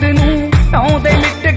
ਤੈਨੂੰ ਟੌਂਦੇ ਮਿੱਟ